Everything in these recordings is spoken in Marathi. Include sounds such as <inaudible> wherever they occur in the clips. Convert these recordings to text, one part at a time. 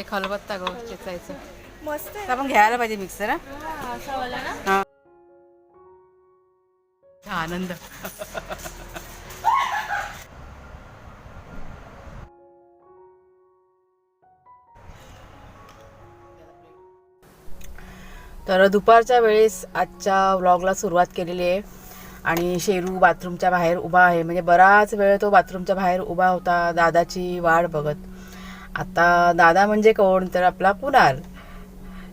ते खलबत्ता गो चेचायचं. मस्त आहे. आपण घ्यायला पाहिजे मिक्सर हा? हा, असा वाला ना? हा. हा, आनंद. तर दुपारच्या वेळेस आजच्या व्लॉगला सुरुवात केलेली आहे. आणि शेरू बाथरूमच्या बाहेर उभा आहे. म्हणजे बराच वेळ तो बाथरूमच्या बाहेर उभा होता. दादाची वाट बघत. आता दादा म्हणजे कोण? तर आपला कुणाल.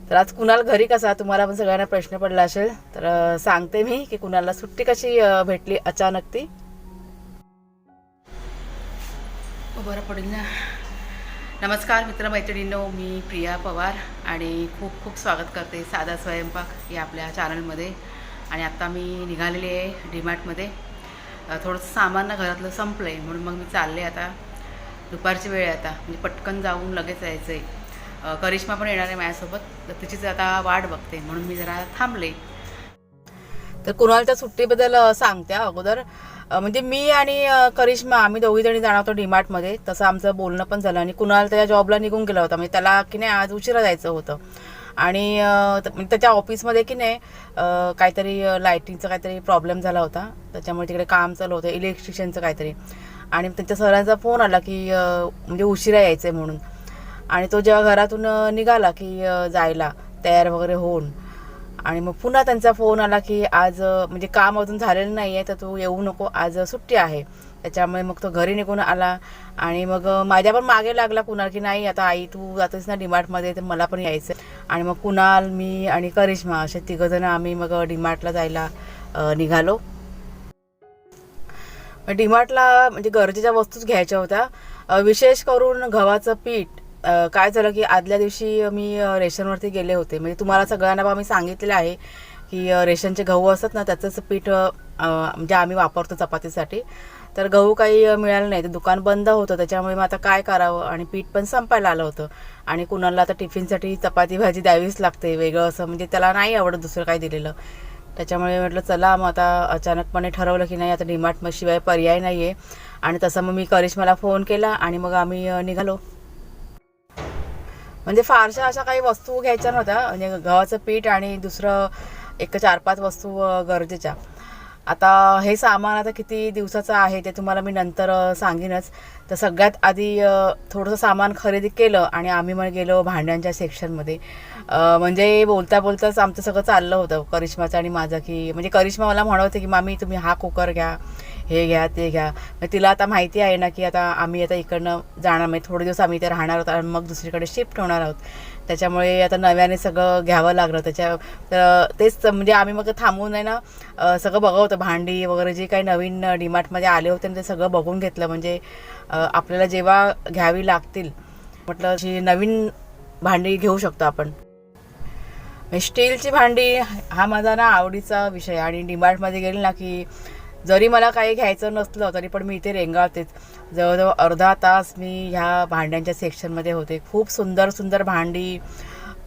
तर आज कुणाल घरी कसा? तुम्हाला पण सगळ्यांना प्रश्न पडला असेल. तर सांगते मी की कुणालला सुट्टी कशी भेटली अचानक ती? हो, बरं पडेल ना. नमस्कार मित्रमैत्रिणींनो मी प्रिया पवार आणि खूप खूप स्वागत करते साधा स्वयंपाक या आपल्या चॅनलमध्ये. आणि आत्ता मी निघालेली आहे डीमार्टमध्ये थोडंसं सामान घरातलं संपलं आहे म्हणून मग मी चालले आता. दुपारची वेळ आहे आता. म्हणजे पटकन जाऊन लगेच यायचं आहे करिश्मा पण येणार आहे माझ्यासोबत. तर तिचीच आता वाट बघते. म्हणून मी जरा थांबले. तर कुणालच्या सुट्टीबद्दल सांगते अगोदर. म्हणजे मी आणि करिश्मा आम्ही दोघी जणी जाणार होतो डीमार्टमध्ये. तसं आमचं बोलणं पण झालं आणि कुणाल त्याच्या जॉबला निघून गेला होता. म्हणजे त्याला की नाही आज उशिरा जायचं होतं. आणि म्हणजे त्याच्या ऑफिसमध्ये की नाही काहीतरी लायटिंगचा काहीतरी प्रॉब्लेम झाला होता. त्याच्यामुळे तिकडे काम चालू होतं. इलेक्ट्रिशियनचं काहीतरी. आणि त्यांच्या सरांचा फोन आला की म्हणजे उशिरा यायचं आहे म्हणून. आणि तो जेव्हा घरातून निघाला की जायला तयार वगैरे होऊन. आणि मग पुन्हा त्यांचा फोन आला की आज म्हणजे काम अजून झालेलं नाही आहे तर तू येऊ नको आज सुट्टी आहे. त्याच्यामुळे मग तो घरी निघून आला. आणि मग माझ्या पण मागे लागला कुणाल की नाही आता आई तू जातेस ना डीमार्टमध्ये तर मला पण यायचं आणि मग कुणाल मी आणि करिश्मा असे तिघंजणं आम्ही मग डीमार्टला जायला निघालो. डीमार्टला म्हणजे गरजेच्या वस्तूच घ्यायच्या होत्या. विशेष करून गव्हाचं पीठ काय झालं की आदल्या दिवशी मी रेशनवरती गेले होते. म्हणजे तुम्हाला सगळ्यांना बाबा मी सांगितलेलं आहे की रेशनचे गहू असतात ना त्याचंच पीठ म्हणजे आम्ही वापरतो चपातीसाठी. तर गहू काही मिळालं नाही. तर दुकान बंद होतं त्याच्यामुळे मग आता काय करावं? आणि पीठ पण संपायला आलं होतं. आणि कुणाला आता टिफिनसाठी चपाती भाजी द्यावीच लागते. वेगळं असं म्हणजे त्याला नाही आवडत दुसरं काही दिलेलं. त्याच्यामुळे म्हटलं चला मग आता अचानकपणे ठरवलं की नाही आता डीमार्ट शिवाय पर्याय नाही आहे आणि तसं मग मी करिश्माला फोन केला आणि मग आम्ही निघालो. म्हणजे फारशा अशा काही वस्तू घ्यायच्या नव्हत्या. म्हणजे गव्हाचं पीठ आणि दुसरं एक चार पाच वस्तू गरजेच्या. आता हे सामान आता किती दिवसाचं आहे ते तुम्हाला मी नंतर सांगेनच. तर सगळ्यात आधी थोडंसं सामान खरेदी केलं आणि आम्ही मग गेलो भांड्यांच्या सेक्शनमध्ये. म्हणजे बोलता बोलताच आमचं सगळं चाललं होतं करिश्माचं आणि माझं की म्हणजे करिश्मा मला म्हणत होते की मामी तुम्ही हा कुकर घ्या हे घ्या ते घ्या. मग तिला आता माहिती आहे ना की आता आम्ही आता इकडनं जाणार म्हणजे थोडे दिवस आम्ही इथे राहणार आहोत आणि मग दुसरीकडे शिफ्ट होणार आहोत. त्याच्यामुळे आता नव्याने सगळं घ्यावं लागलं. त्याच्या तर तेच म्हणजे आम्ही मग थांबून आहे ना सगळं बघत होतं. भांडी वगैरे जे काही नवीन डीमार्टमध्ये आले होते ते सगळं बघून घेतलं. म्हणजे आपल्याला जेव्हा घ्यावी लागतील म्हटलं अशी नवीन भांडी घेऊ शकतो आपण. स्टीलची भांडी हा माझा ना आवडीचा विषय. आणि डीमार्टमध्ये गेली ना की जरी मला काही घ्यायचं नसलं तरी पण मी इथे रेंगाळतेच. जवळजवळ अर्धा तास मी ह्या भांड्यांच्या सेक्शनमध्ये होते. खूप सुंदर सुंदर भांडी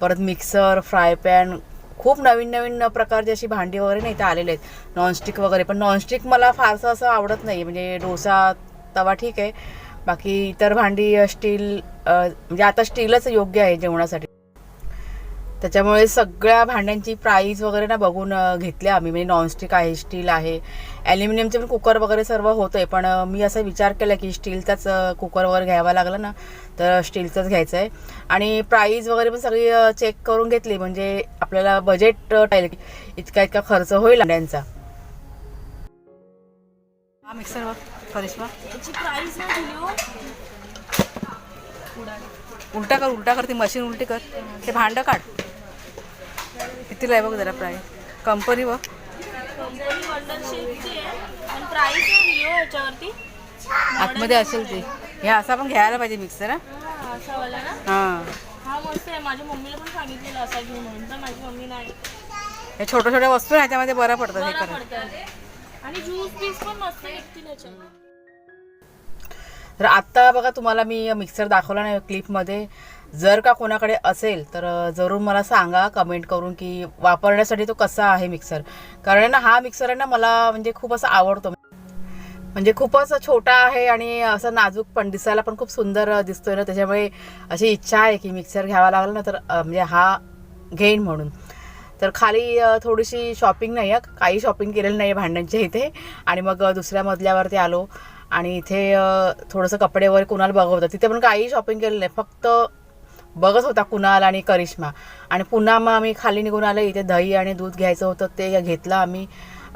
परत मिक्सर फ्राय पॅन खूप नवीन नवीन प्रकारची अशी भांडी वगैरे नाही इथे आलेले आहेत. नॉनस्टिक वगैरे पण नॉनस्टिक मला फारसं असं आवडत नाही. म्हणजे डोसा तवा ठीक आहे. बाकी इतर भांडी स्टील म्हणजे आता स्टीलच योग्य आहे जेवणासाठी. त्याच्यामुळे सगळ्या भांड्यांची प्राईस वगैरे ना बघून अ, घेतले आम्ही. म्हणजे नॉनस्टिक आहे स्टील आहे. ॲल्युमिनियमचे पण कुकर वगैरे सर्व होतं आहे पण मी असा विचार केला की स्टीलचाच कुकर वगैरे घ्यावा लागला ना तर स्टीलचंच घ्यायचं आहे आणि प्राईस वगैरे पण सगळी चेक करून घेतली. म्हणजे आपल्याला बजेट इतका इतका खर्च होईल भांड्यांचा. मिक्सर करिश्मा. हो. उलटा कर उलटा कर ती मशीन उलटी कर. ते भांडं काढ. कितीला आहे बघ जरा प्राईस कंपनी बघ. आतमध्ये असेल ते. हे असं आपण घ्यायला पाहिजे मिक्सर हा? हा हां. हा पण हे छोट्या छोट्या वस्तू आहे त्यामध्ये बरं पडतं हे करा पण तर आत्ता बघा तुम्हाला मी मिक्सर दाखवला नाही क्लिपमध्ये जर का कोणाकडे असेल तर जरूर मला सांगा कमेंट करून की वापरण्यासाठी तो कसा आहे मिक्सर कारण ना हा मिक्सर आहे ना मला म्हणजे खूप असा आवडतो. म्हणजे खूपच छोटा आहे आणि असं नाजूक पण दिसायला पण खूप सुंदर दिसतोय ना. त्याच्यामुळे अशी इच्छा आहे की मिक्सर घ्यावा लागला ना तर म्हणजे हा घेईन म्हणून. तर खाली थोडीशी शॉपिंग नाही आहे काही शॉपिंग केलेलं नाही आहे भांड्यांच्या इथे. आणि मग दुसऱ्या मजल्यावरती आलो. आणि इथे थोडंसं कपडे वगैरे कुणाला बघवतात. तिथे पण काही शॉपिंग केलेलं नाही. फक्त बघत होता कुणाल आणि करिश्मा. आणि पुन्हा मग आम्ही खाली निघून आलो इथे दही आणि दूध घ्यायचं होतं ते घेतलं आम्ही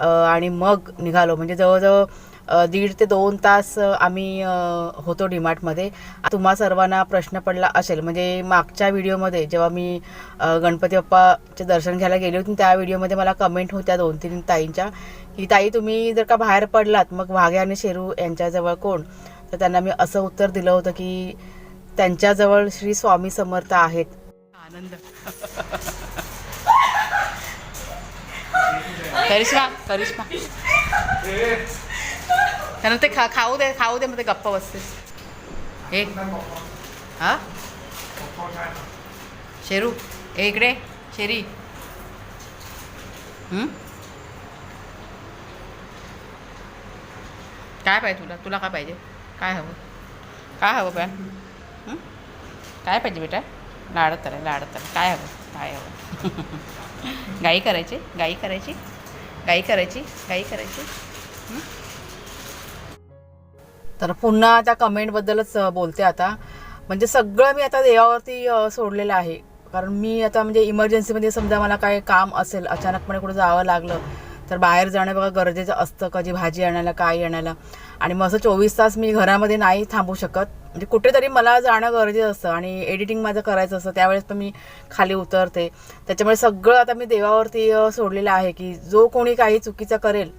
आणि मग निघालो. म्हणजे जवळजवळ दीड ते दोन तास आम्ही होतो डीमार्टमध्ये. तुम्हा सर्वांना प्रश्न पडला असेल म्हणजे मागच्या व्हिडिओमध्ये जेव्हा मी गणपती बाप्पाचे दर्शन घ्यायला गेले होते त्या व्हिडिओमध्ये मला कमेंट होत्या दोन तीन ताईंच्या की ताई तुम्ही जर का बाहेर पडलात मग वाघे आणि शेरू यांच्याजवळ कोण? तर त्यांना मी असं उत्तर दिलं होतं की त्यांच्याजवळ श्री स्वामी समर्थ आहेत. आनंद. करिश्मा करिश्मा. त्यांना ते खा खाऊ दे खाऊ दे मग ते गप्प बसते. हे हा? शेरू ए इकडे शेरी. काय पाहिजे तुला? तुला काय पाहिजे? काय हवं? काय हवं पण काय पाहिजे बेटा? लाडत आहे लाडत आहे काय हवं? काय हवं? <laughs> गाई करायची गाई करायची गाई करायची गाई करायची. तर पुन्हा त्या कमेंटबद्दलच बोलते आता. म्हणजे सगळं मी आता देवावरती सोडलेलं आहे. कारण मी आता म्हणजे इमर्जन्सीमध्ये समजा मला काय काम असेल अचानकपणे कुठं जावं लागलं तर बाहेर जाणं बघा गरजेचं असतं. कधी भाजी आणायला काय आणायला. आणि मग असं चोवीस तास मी घरामध्ये नाही थांबू शकत. म्हणजे कुठेतरी मला जाणं गरजेचं असतं आणि एडिटिंग माझं करायचं असतं. त्यावेळेस पण मी खाली उतरते. त्याच्यामुळे सगळं आता मी देवावरती सोडलेलं आहे की जो कोणी काही चुकीचं करेल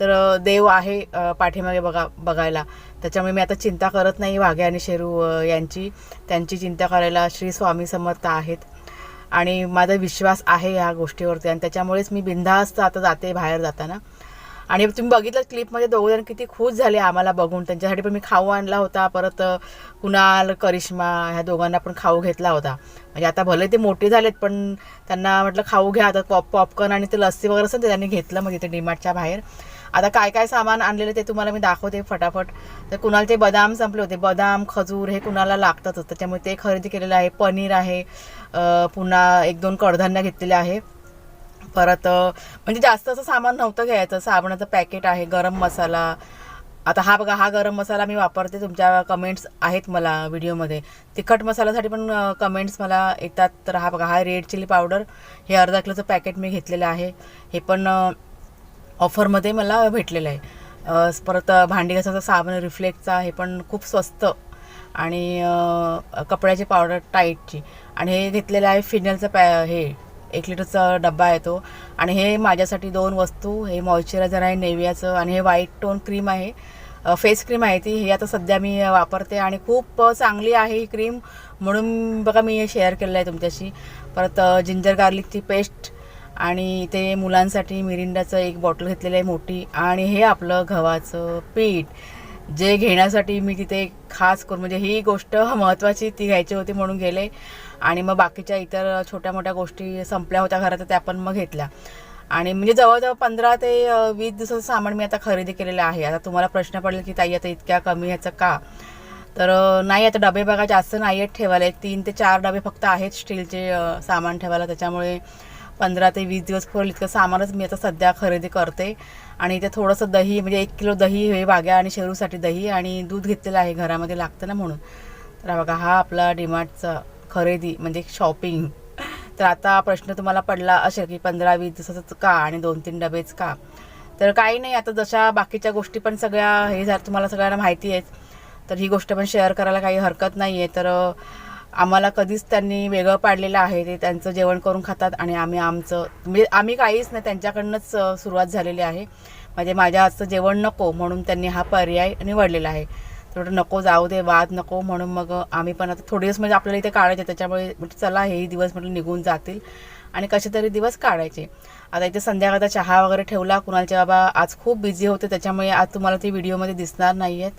तर देव आहे पाठीमागे बघा बघायला. त्याच्यामुळे मी आता चिंता करत नाही वाघे आणि शेरू यांची. त्यांची चिंता करायला श्री स्वामी समर्थ आहेत. आणि माझा विश्वास आहे ह्या गोष्टीवरती. आणि त्याच्यामुळेच मी बिनधास्त आता जाते बाहेर जाताना. आणि तुम्ही बघितलं क्लिपमध्ये दोघंजण किती खुश झाले आम्हाला बघून. त्यांच्यासाठी पण मी खाऊ आणला होता. परत कुणाल करिश्मा ह्या दोघांना पण खाऊ घेतला होता. म्हणजे आता भले ते मोठे झालेत पण त्यांना म्हटलं खाऊ घ्या. आता पॉप पॉपकॉर्न आणि ते लस्सी वगैरे असं ते त्यांनी घेतलं म्हणजे मग तिथे डीमार्टच्या बाहेर. आता काय काय सामान आणलेलं ते तुम्हाला मी दाखवते फटाफट. तर कुणालचे बदाम संपले होते. बदाम खजूर हे कुणाला लागतातच. त्याच्यामुळे ते खरेदी केलेलं आहे. पनीर आहे. पुन्हा एक दोन कडधान्य घेतलेले आहे. परत म्हणजे जास्त असं सामान नव्हतं घ्यायचं. साबणाचं पॅकेट आहे गरम मसाला. आता हा बघा हा गरम मसाला मी वापरते. तुमच्या कमेंट्स आहेत मला व्हिडिओमध्ये. तिखट मसाल्यासाठी पण कमेंट्स मला येतात. तर हा बघा हा रेड चिली पावडर हे अर्धा किलोचं पॅकेट मी घेतलेलं आहे. हे पण ऑफरमध्ये मला भेटलेलं आहे. परत भांडी घासाचा साबण रिफ्लेक्टचा हे पण खूप स्वस्त. आणि कपड्याची पावडर टाईटची आणि हे घेतलेलं आहे फिनेलचं पॅ हे एक लिटरचा डब्बा आहे तो आणि हे माझ्यासाठी दोन वस्तू हे मॉइश्चरायझर आहे नेव्हियाचं आणि हे व्हाईट टोन क्रीम आहे. फेस क्रीम आहे ती हे आता सध्या मी वापरते आणि खूप चांगली आहे ही क्रीम म्हणून बघा मी हे शेअर केलेलं आहे तुमच्याशी. परत जिंजर गार्लिकची पेस्ट आणि ते मुलांसाठी मिरिंडाचं एक बॉटल घेतलेलं आहे मोठी. आणि हे आपलं गव्हाचं पीठ. जे घेण्यासाठी मी तिथे खास करून म्हणजे ही गोष्ट महत्त्वाची ती घ्यायची होती म्हणून गेले. आणि मग बाकीच्या इतर छोट्या मोठ्या गोष्टी संपल्या होत्या घरात त्या पण मग घेतल्या. आणि म्हणजे जवळजवळ पंधरा ते वीस दिवसाचं सामान मी आता खरेदी केलेलं आहे. आता तुम्हाला प्रश्न पडेल की ताई आता इतक्या कमी ह्याचं का? तर नाही आता डबे बघा जास्त नाही आहेत ठेवायला. एक तीन ते चार डबे फक्त आहेत स्टीलचे सामान ठेवायला. त्याच्यामुळे पंधरा ते वीस दिवस पुरेल इतकं सामानच मी आता सध्या खरेदी करते. आणि ते थोडंसं दही म्हणजे एक किलो दही हे बाग्या आणि शेरूसाठी दही आणि दूध घेतलेलं आहे घरामध्ये लागतं ना म्हणून. तर बघा हा आपला डिमार्टचा खरेदी म्हणजे शॉपिंग तर आता प्रश्न तुम्हाला पडला असेल की पंधरा वीस दिवसाचंच का आणि दोन तीन डबेच का? तर काही नाही आता जशा बाकीच्या गोष्टी पण सगळ्या हे जर तुम्हाला सगळ्यांना माहिती आहेत. तर ही गोष्ट पण शेअर करायला काही हरकत नाही आहे तर आम्हाला कधीच त्यांनी वेगळं पाडलेलं आहे. ते त्यांचं जेवण करून खातात आणि आम्ही आमचं म्हणजे आम्ही काहीच नाही त्यांच्याकडनंच सुरुवात झालेली आहे. म्हणजे माझ्या हातचं जेवण नको म्हणून त्यांनी हा पर्याय निवडलेला आहे. थोडं नको जाऊ दे वाद नको. म्हणून मग आम्ही पण आता थोडे दिवस म्हणजे आपल्याला इथे काढायचे त्याच्यामुळे म्हणजे चला हे दिवस म्हटलं निघून जातील. आणि कसे तरी दिवस काढायचे. आता इथे संध्याकाळचा चहा वगैरे ठेवला. कुणालचे बाबा आज खूप बिझी होते. त्याच्यामुळे आज तुम्हाला ते व्हिडिओमध्ये दिसणार नाही आहेत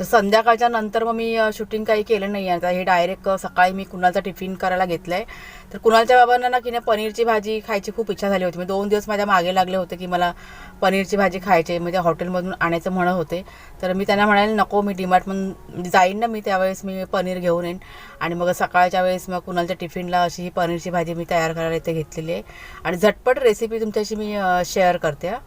तर संध्याकाळच्या नंतर मग मी शूटिंग काही केलं नाही आता. हे डायरेक्ट सकाळी मी कुणालचा टिफिन करायला घेतलं आहे तर कुणालच्या बाबांना ना की नाही पनीरची भाजी खायची खूप इच्छा झाली होती. मी दोन दिवस माझ्या मागे लागले होते की मला पनीरची भाजी खायची म्हणजे हॉटेलमधून आणायचं म्हणत होते. तर मी त्यांना म्हणाले नको मी डिमार्टमधून जाईन ना मी त्यावेळेस मी पनीर घेऊन येईन. आणि मग सकाळच्या वेळेस मग कुणालच्या टिफिनला अशी ही पनीरची भाजी मी तयार करायला इथे घेतलेली आहे. आणि झटपट रेसिपी तुमच्याशी मी शेअर करते हा.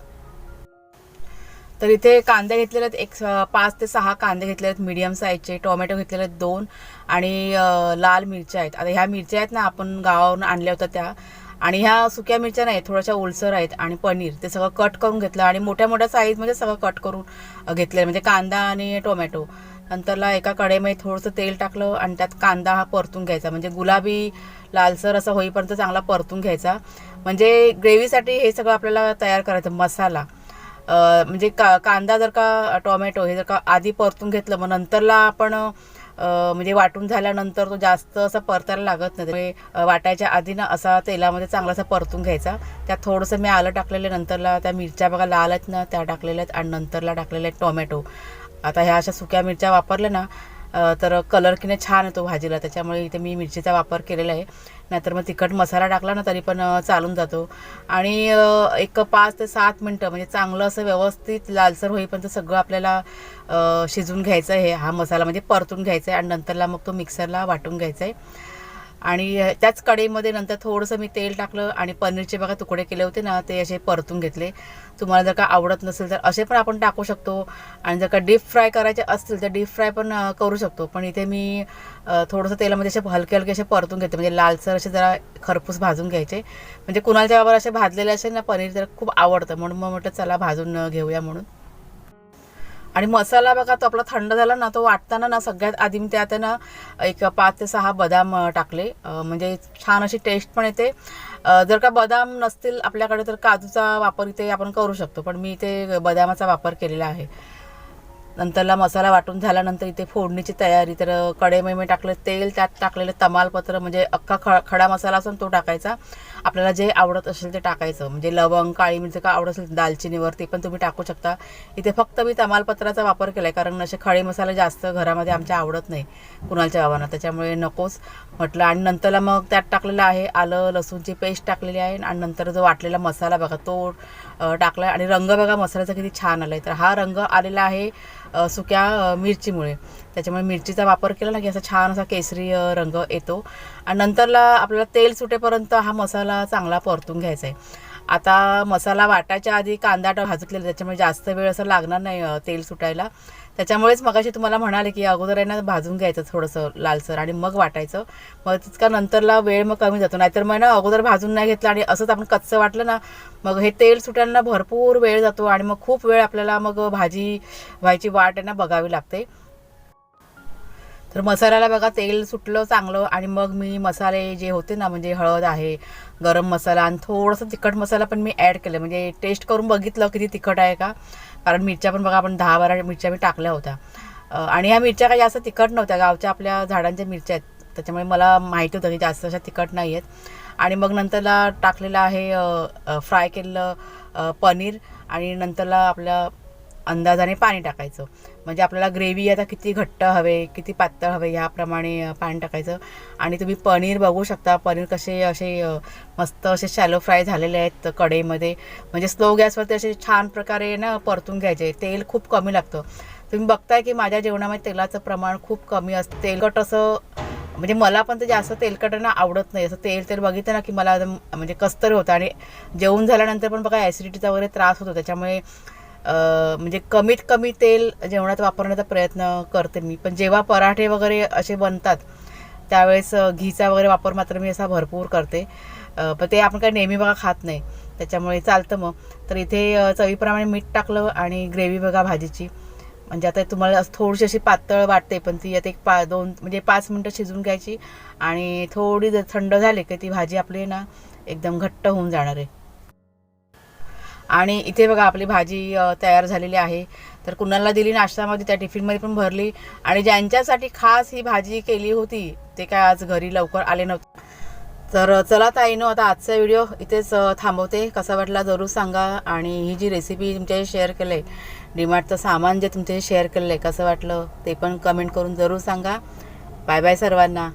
तर इथे कांदे घेतलेले आहेत एक स- पाच ते सहा कांदे घेतले आहेत मीडियम साईजचे टोमॅटो घेतलेले आहेत दोन आणि लाल मिरच्या आहेत. आता ह्या मिरच्या आहेत ना आपण गावावरून आणल्या होत्या त्या. आणि ह्या सुक्या मिरच्या नाही थोड्याशा ओलसर आहेत आणि पनीर. ते सगळं कट करून घेतलं आणि मोठ्या मोठ्या साईजमध्ये सगळं कट करून घेतलेलं. म्हणजे कांदा आणि टोमॅटो. नंतरला एका कडेमध्ये थोडंसं तेल टाकलं आणि त्यात कांदा हा परतून घ्यायचा. म्हणजे गुलाबी लालसर असं होईपर्यंत चांगला परतून घ्यायचा. म्हणजे ग्रेव्हीसाठी हे सगळं आपल्याला तयार करायचं मसाला. म्हणजे का कांदा जर का टोमॅटो हे जर का आधी परतून घेतलं मग नंतरला आपण म्हणजे वाटून झाल्यानंतर तो जास्त असं परतायला लागत नाही. त्यामुळे वाटायच्या आधी ना असा तेलामध्ये चांगलासा परतून घ्यायचा. त्यात थोडंसं मी आलं टाकलेलं आहे, नंतरला त्या मिरच्या बघा लाल आहेत ना त्या टाकलेल्या आहेत आणि नंतरला टाकलेल्या आहेत टोमॅटो. आता ह्या अशा सुक्या मिरच्या वापरल्या ना तर कलर की नाही छान येतो भाजीला. त्याच्यामुळे इथे मी मिरचीचा वापर केलेला आहे. नाहीतर मग तिखट मसाला टाकला ना तरी पण चालून जातो. आणि एक पाच ते सात मिनटं म्हणजे चांगलं असं व्यवस्थित लालसर होईपर्यंत सगळं आपल्याला शिजून घ्यायचं आहे. हा मसाला म्हणजे परतून घ्यायचा आहे आणि नंतरला मग तो मिक्सरला वाटून घ्यायचा आहे. आणि त्याच कढईमध्ये नंतर थोडंसं मी तेल टाकलं आणि पनीरचे बघा तुकडे केले होते ना ते असे परतून घेतले. तुम्हाला जर का आवडत नसेल तर असे पण आपण टाकू शकतो. आणि जर का डीप फ्राय करायचे असतील तर डीप फ्राय पण करू शकतो. पण इथे मी थोडंसं तेलामध्ये असे हलके हलके असे परतून घेते. म्हणजे लालसर असे जरा खरपूस भाजून घ्यायचे. म्हणजे कुणाच्या बाबा असे भाजलेले असेल ना पनीर तर खूप आवडतं. म्हणून मग म्हटलं चला भाजून घेऊया म्हणून. आणि मसाला बघा तो आपला थंड झाला ना तो वाटताना ना सगळ्यात आधी मी त्यात ना एक पाच ते सहा बदाम टाकले. म्हणजे छान अशी टेस्ट पण येते. जर का बदाम नसतील आपल्याकडे तर काजूचा वापर इथे आपण करू शकतो पण मी इथे बदामाचा वापर केलेला आहे. नंतरला मसाला वाटून झाल्यानंतर इथे फोडणीची तयारी तर कडेमध्ये मी टाकलं तेल त्यात टाकलेलं तमालपत्र म्हणजे अख्खा ख खडा मसाला असून तो टाकायचा. आपल्याला जे आवडत असेल ते टाकायचं. म्हणजे लवंग काळी मिरची का आवडत असेल दालचिनीवर ते पण तुम्ही टाकू शकता. इथे फक्त मी तमालपत्राचा वापर केला आहे कारण असे खडे मसाले जास्त घरामध्ये आमच्या आवडत नाही कुणालच्या बाबांना त्याच्यामुळे नकोच म्हटलं. आणि नंतरला मग त्यात टाकलेलं आहे आलं लसूणची पेस्ट टाकलेली आहे आणि नंतर जो वाटलेला मसाला बघा तो टाकला आणि रंग बघा मसाल्याचा किती छान आला आहे तर हा रंग आलेला आहे सुक्या मिरचीमुळे. त्याच्यामुळे मिरचीचा वापर केला ना की असा छान असा केसरी रंग येतो. आणि नंतरला आपल्याला तेल सुटेपर्यंत हा मसाला चांगला परतून घ्यायचा आहे आता मसाला वाटायच्या आधी कांदा भाजतलेला त्याच्यामुळे जास्त वेळ असं लागणार नाही तेल सुटायला. त्याच्यामुळेच मगाशी तुम्हाला म्हणाले की अगोदर आहे ना भाजून घ्यायचं थोडंसं लालसर आणि मग वाटायचं. मग तितका नंतरला वेळ मग कमी जातो. नाहीतर मग ना अगोदर भाजून नाही घेतलं आणि असंच आपण कच्चं वाटलं ना मग हे तेल सुटायला भरपूर वेळ जातो आणि मग खूप वेळ आपल्याला मग भाजी व्हायची वाट आहे ना बघावी लागते. तर मसाल्याला बघा तेल सुटलं चांगलं आणि मग मी मसाले जे होते ना म्हणजे हळद आहे गरम मसाला आणि थोडंसं तिखट मसाला पण मी ॲड केलं. म्हणजे टेस्ट करून बघितलं किती तिखट आहे का. कारण मिरच्या पण बघा आपण दहा बारा मिरच्या मी टाकल्या होत्या. आणि ह्या मिरच्या काही जास्त तिखट नव्हत्या. गावच्या आपल्या झाडांच्या मिरच्या आहेत. त्याच्यामुळे मला माहिती होतं की जास्त अशा तिखट नाही आहेत आणि मग नंतरला टाकलेलं आहे फ्राय केलेलं पनीर आणि नंतरला आपल्या अंदाजाने पाणी टाकायचं. म्हणजे आपल्याला ग्रेव्ही आता किती घट्ट हवे किती पातळ हवे ह्याप्रमाणे पाणी टाकायचं. आणि तुम्ही पनीर बघू शकता. पनीर कसे असे मस्त असे शॅलो फ्राय झालेले आहेत कढईमध्ये. म्हणजे स्लो गॅसवरती असे छान प्रकारे ना परतून घ्यायचे. तेल खूप कमी लागतं. तुम्ही बघताय की माझ्या जेवणामध्ये तेलाचं प्रमाण खूप कमी असतं. तेलकट असं म्हणजे मला पण ते जास्त तेलकट ना आवडत नाही. असं तेल तेल बघितलं ना की मला म्हणजे कस्तरी होतं. आणि जेवण झाल्यानंतर पण बघा ॲसिडिटीचा वगैरे त्रास होतो. त्याच्यामुळे म्हणजे कमीत कमी तेल जेवणात वापरण्याचा प्रयत्न करते मी. पण जेव्हा पराठे वगैरे असे बनतात त्यावेळेस घीचा वगैरे वापर मात्र मी असा भरपूर करते. पण ते आपण काही नेहमी बघा खात नाही. त्याच्यामुळे चालतं मग. तर इथे चवीप्रमाणे मीठ टाकलं आणि ग्रेव्ही बघा भाजीची. म्हणजे आता तुम्हाला थोडीशी अशी पातळ वाटते पण ती आता एक पा दोन म्हणजे पाच मिनटं शिजून घ्यायची आणि थोडी थंड झाली की ती भाजी आपली ना एकदम घट्ट होऊन जाणार आहे. आणि इथे बघा आपली भाजी तयार झालेली आहे. तर कुणाला दिली नाश्त्यामध्ये त्या टिफिनमध्ये पण भरली. आणि ज्यांच्यासाठी खास ही भाजी केली होती ते काय आज घरी लवकर आले नव्हते. तर चला ताईनो आता आजचा व्हिडिओ इथेच थांबवते. कसा वाटला जरूर सांगा. आणि ही जी रेसिपी तुमच्याशी शेअर केलं आहे डिमार्टचं सामान जे तुमच्याशी शेअर केलं आहे कसं वाटलं ते पण कमेंट करून जरूर सांगा. बाय बाय सर्वांना.